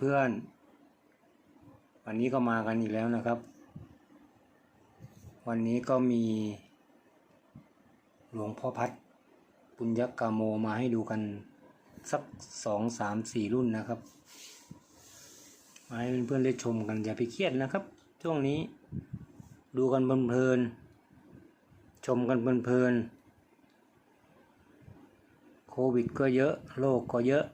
เพื่อนๆ วันนี้ก็มากันอีกแล้วนะครับ วันนี้ก็มีหลวงพ่อพัดปุญญกามโมมาให้ดูกันสักสองสามสี่รุ่นนะครับมาให้เพื่อนๆได้ชมกันอย่าไปเครียดนะครับ ช่วงนี้ดูกันเพลินๆชมกันเพลินๆโควิดก็เยอะโรคก็เยอะ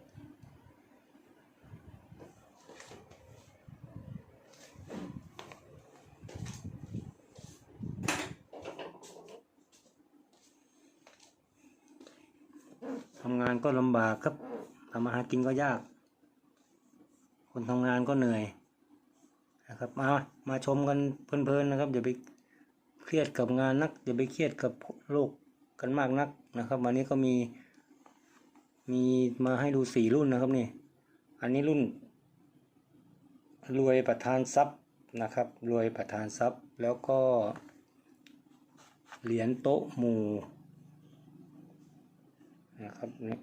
ทำงานก็ลำบากครับทำมาหากินก็ยาก คนทำงานก็เหนื่อยนะครับมามาชมกันเพลินๆนะครับอย่าไปเครียดกับงานนักอย่าไปเครียดกับโลกกันมากนักนะครับ วันนี้ก็มี มีมาให้ดูสี่รุ่นนะครับนี่ อันนี้รุ่น รวยประธานทรัพย์นะครับ รวยประธานทรัพย์ แล้วก็ เหรียญโต๊ะหมู่ นะครับนี่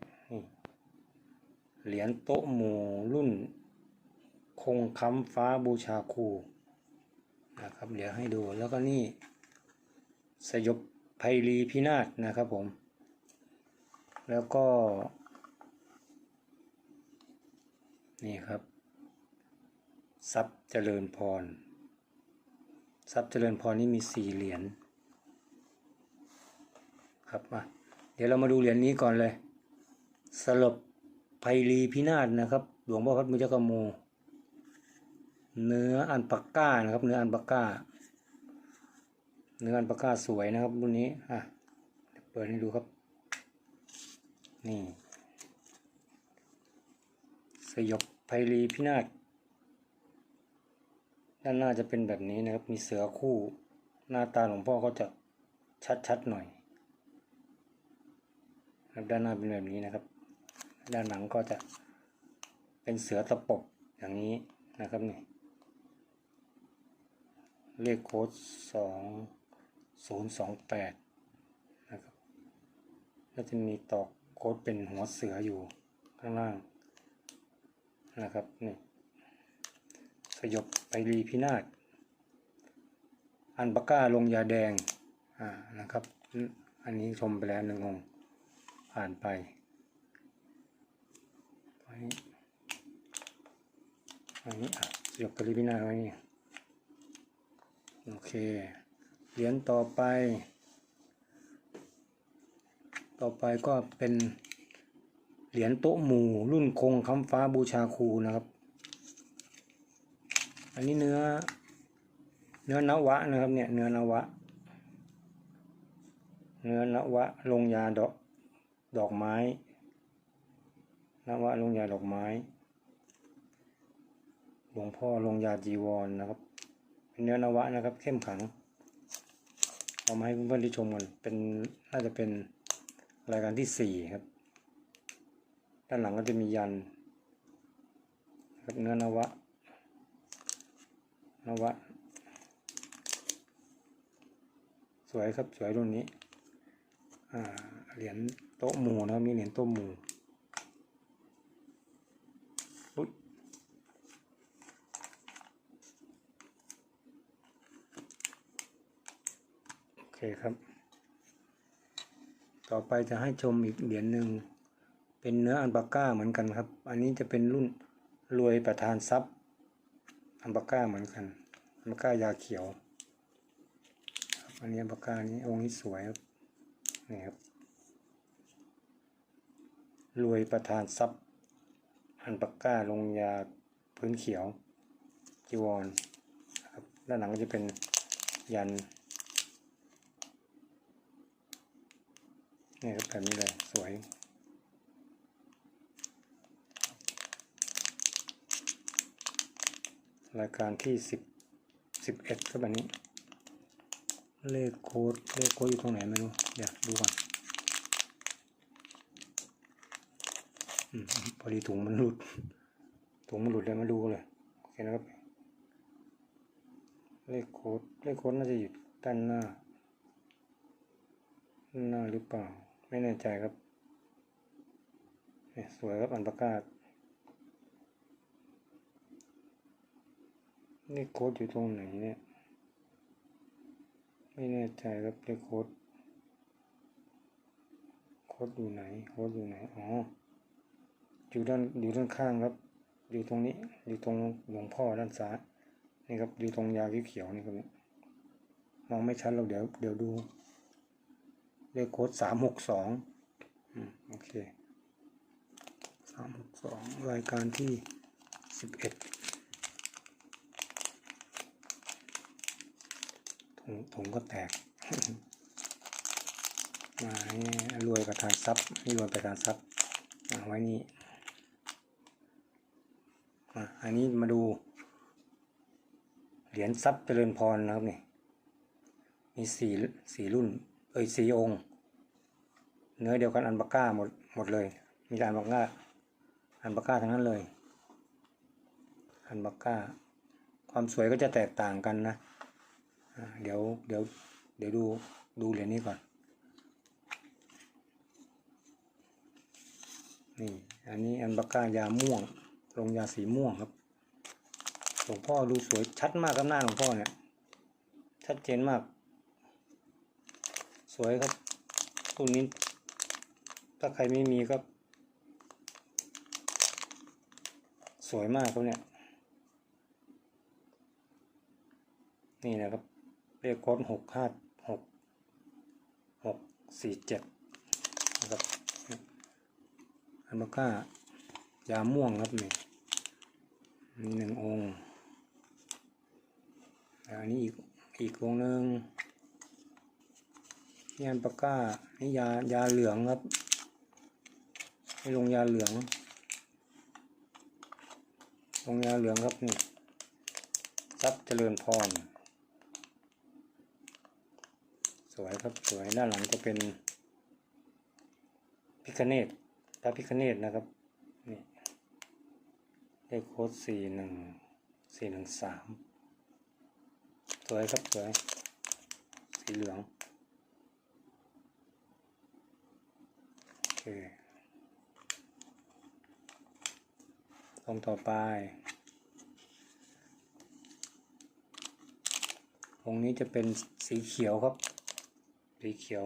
เหรียญโต๊ะหมู่รุ่น คงคำฟ้าบูชาครูนะครับเดี๋ยวให้ดูแล้วก็นี่ สยบไพรีพินาศนะครับผม แล้วก็ นี่ครับทรัพย์เจริญพรทรัพย์เจริญพรนี่มีสี่เหรียญครับมา ดี๋ยวเรามาดูเหรียญนี้ก่อนเลย สลบไพรีพินาศนะครับ หลวงพ่อพัดมุจกโม เนื้ออันปักก้านะครับ เนื้ออันปักก้า เนื้ออันปักก้าสวยนะครับรุ่นนี้ อะ เปิดให้ดูครับ นี่ สยบไพรีพินาศ ด้านหน้าจะเป็นแบบนี้นะครับ มีเสือคู่ หน้าตาหลวงพ่อก็จะชัดๆหน่อย ครับด้านหน้าเป็นแบบนี้นะครับ ด้านหลังก็จะเป็นเสือตะปบอย่างนี้นะครับนี่เลขโค้ดสองศูนย์สองแปดนะครับแล้วจะมีตอกโค้ดเป็นหัวเสืออยู่ข้างล่างนะครับนี่สยบไปรีพินาศอันปาก้าลงยาแดงอ่านะครับ อันนี้ชมไปแล้วหนึ่งองค์ ผ่านไปอันนี้อันนี้อะยกกริบินาไว้นี่โอเค เหรียญต่อไป ต่อไปก็เป็นเหรียญโต๊ะหมู่รุ่นคงคำฟ้าบูชาครูนะครับ อันนี้เนื้อ เนื้อนวะนะครับเนี่ยเนื้อนวะ เนื้อนวะลงยาดอก ดอกไม้นวะลงยาดอกไม้ หลวงพ่อลงยาจีวรนนะครับ เป็นเนื้อนวะนะครับ เข้มขัง เอามาให้เพื่อนๆได้ชมกันเป็นน่าจะเป็นรายการที่สี่ครับ ด้านหลังก็จะมียันครับเนื้อนวะ นวะ สวยครับสวยรุ่นนี้ อ่า เหรียญโต๊ะหมู่นะมีเหรียญโต๊ะหมู่โอเคครับ ต่อไปจะให้ชมอีกเหรียญหนึ่งเป็นเนื้ออันปาก้าเหมือนกันครับ อันนี้จะเป็นรุ่นรวยประธานทรัพย์อันปาก้าเหมือนกันอันปาก้ายาเขียว อันนี้อันปาก้านี้องค์นี้สวยครับนี่ครับ รวยประธานทรัพย์อันปากก้าลงยาพื้นเขียว จีวรครับด้านหลังก็จะเป็นยันนี่ครับแบบนี้เลยสวยรายการที่สิบสิบเอ็ดก็แบบนี้ เลขโค้ดเลขโค้ดอยู่ตรงไหนไม่รู้เดี๋ยวดูก่อน พอดีถุงมันหลุด ถุงมันหลุดเลยมาดูเลยโอเคนะครับ เลขโค้ดเลขโค้ดน่าจะอยู่ด้านหน้าหน้าหรือเปล่า ไม่แน่ใจครับเนี่ยสวยครับอันประกาศเลขโค้ดอยู่ตรงไหนเนี่ย ไม่แน่ใจครับเลขโค้ดโค้ดอยู่ไหนโค้ดอยู่ไหน อ๋อ อยู่ด้านอยู่ด้านข้างครับ อยู่ตรงนี้ อยู่ตรงหลวงพ่อด้านซ้ายนี่ครับ อยู่ตรงยาเขียวนี่ครับเนี่ยมองไม่ชัดหรอกเดี๋ยวเดี๋ยวดูเลขโค้ดสามหกสองอืมโอเคสามหกสองรายการที่สิบเอ็ดถุงถุงก็แตกมานี่รวยประธานทรัพย์รวยประธานทรัพย์มาไว้นี่ อันนี้มาดู เหรียญทรัพย์เจริญพรนะครับนี่มีสี่สี่รุ่น เอ้ยสี่องค์ เนื้อเดียวกันอันบาก้าหมดหมดเลย มีแต่อันบาก้าอันบาก้าทั้งนั้นเลย อันบาก้า ความสวยก็จะแตกต่างกันนะเดี๋ยวเดี๋ยวเดี๋ยวดูดูเหรียญนี้ก่อน นี่ อันนี้อันบาก้ายาม่วง ลงยาสีม่วงครับ หลวงพ่อดูสวยชัดมากครับหน้าหลวงพ่อเนี่ย ชัดเจนมาก สวยครับรุ่นนี้ ถ้าใครไม่มีก็ สวยมากครับเนี่ย นี่นะครับเลขโค้ดหกห้าหกหกสี่เจ็ดนะครับอันบาก้า ยาม่วงครับนี่มีหนึ่งองค์แล้วอันนี้อีกอีกองหนึ่งนี่อันปาก้านี่ยายาเหลืองครับให้ลงยาเหลือง ลงยาเหลืองครับนี่ทรัพย์เจริญพรสวยครับสวยด้านหลังจะเป็นพิคเนตพระพิคเนตนะครับ เลขโค้ดสี่หนึ่งสี่หนึ่งสามสวยครับสวยสีเหลืองโอเคองค์ต่อไปองค์นี้จะเป็นสีเขียวครับ สีเขียว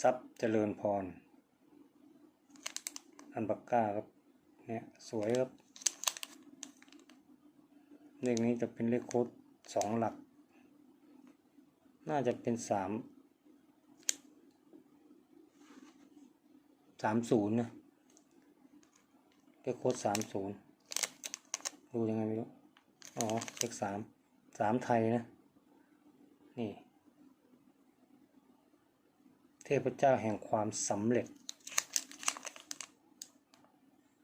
ซับเจริญพร อันบักก้าครับ เนี่ย สวยครับ เลขนี้จะเป็นเลขโค้ดสองหลัก น่าจะเป็นสามสามศูนย์นะเลขโค้ดสามศูนย์ดูยังไงไม่รู้อ๋อเลขสามสามไทยนะ นี่ เทพเจ้าแห่งความสำเร็จ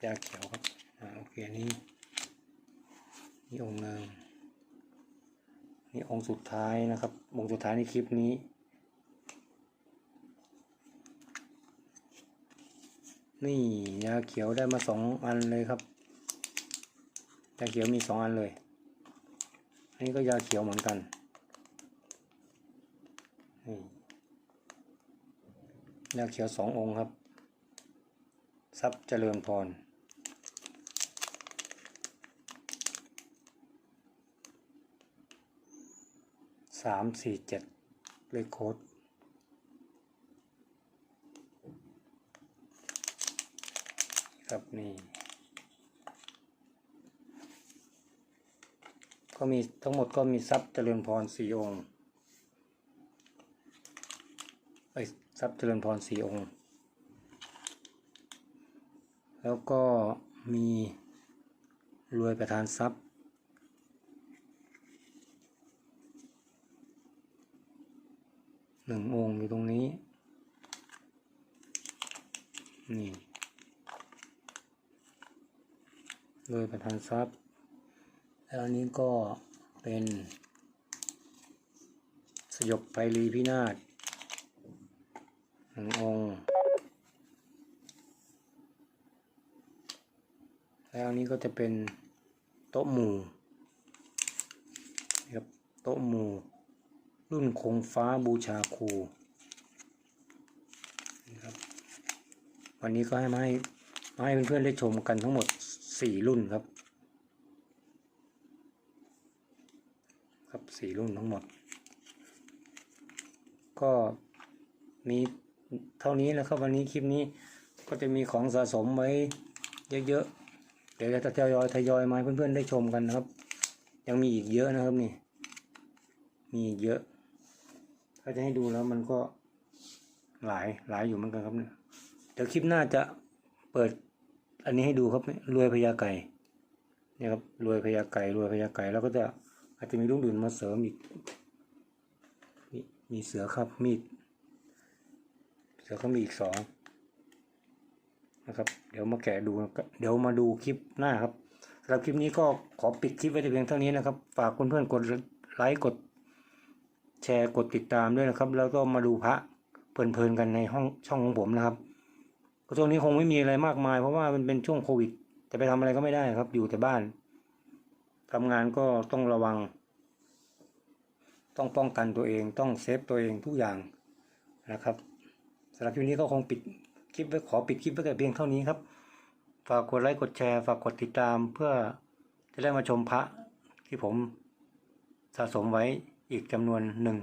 ยาเขียวครับ อ่าโอเค นี่ นี่องค์หนึ่งนี่องค์สุดท้ายนะครับ องค์สุดท้ายในคลิปนี้นี่ยาเขียวได้มาสองอันเลยครับยาเขียวมีสองอันเลย อันนี้ก็ยาเขียวเหมือนกันนี่ยาเขียวสององค์ครับทรัพย์เจริญพร สามสี่เจ็ดเลขโค้ดครับนี่ก็มีทั้งหมดก็มีทรัพย์เจริญพรสี่องค์เอ้ยทรัพย์เจริญพรสี่องค์ แล้วก็มีรวยประธานทรัพย์ นึ่งองค์อยู่ตรงนี้ นี่ โดยประธานทรัพย์ แล้วอันนี้ก็เป็นสยบไปรีพินาศหนึ่งองค์ แล้วอันนี้ก็จะเป็นโต๊ะหมู่ครับโต๊ะหมู่ รุ่นคงฟ้าบูชาครูนะครับวันนี้ก็ให้มาให้มาให้เพื่อนๆได้ชมกันทั้งหมดสี่รุ่นครับ ครับสี่รุ่นทั้งหมด ก็มีเท่านี้นะครับวันนี้คลิปนี้ก็จะมีของสะสมไว้เยอะๆ เดี๋ยวจะทยอยทยอยมาให้เพื่อนๆได้ชมกันนะครับ ยังมีอีกเยอะนะครับนี่ มีเยอะ ถ้าจะให้ดูแล้วมันก็หลายหลายอยู่เหมือนกันครับเนี่ยเดี๋ยวคลิปหน้าจะเปิดอันนี้ให้ดูครับรวยพญาไก่เนี่ยครับรวยพญาไก่รวยพญาไก่แล้วก็จะอาจจะมีรุ่นอื่นมาเสริมอีกมีมีเสือครับมีด เสือเขามีอีกสองนะครับ เดี๋ยวมาแกะดูเดี๋ยวมาดูคลิปหน้าครับสำหรับคลิปนี้ก็ขอปิดคลิปไว้แต่เพียงเท่านี้นะครับ ฝากเพื่อนๆกดไลค์กด แชร์กดติดตามด้วยนะครับ แล้วก็มาดูพระเพลินๆกันในห้องช่องของผมนะครับก็ช่วงนี้คงไม่มีอะไรมากมาย เพราะว่ามันเป็นช่วงโควิด จะไปทำอะไรก็ไม่ได้ครับ อยู่แต่บ้านทำงานก็ต้องระวัง ต้องป้องกันตัวเอง ต้องเซฟตัวเองทุกอย่างนะครับสำหรับคลิปนี้ก็คงปิดคลิปไว้ขอปิดคลิปไว้แต่เพียงเท่านี้ครับ ฝากกดไลค์กดแชร์ ฝากกดติดตามเพื่อจะได้มาชมพระที่ผมสะสมไว้ อีกจำนวนหนึ่ง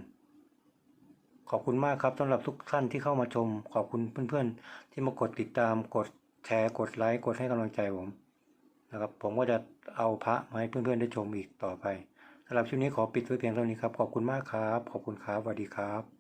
ขอบคุณมากครับสำหรับทุกท่านที่เข้ามาชม ขอบคุณเพื่อนๆ ที่มากดติดตาม กดแชร์ กดไลค์ กดให้กำลังใจผมนะครับ ผมก็จะเอาพระมาให้เพื่อนๆ ได้ชมอีกต่อไปสำหรับช่วงนี้ขอปิดไว้เพียงเท่านี้ครับ ขอบคุณมากครับ ขอบคุณครับสวัสดีครับ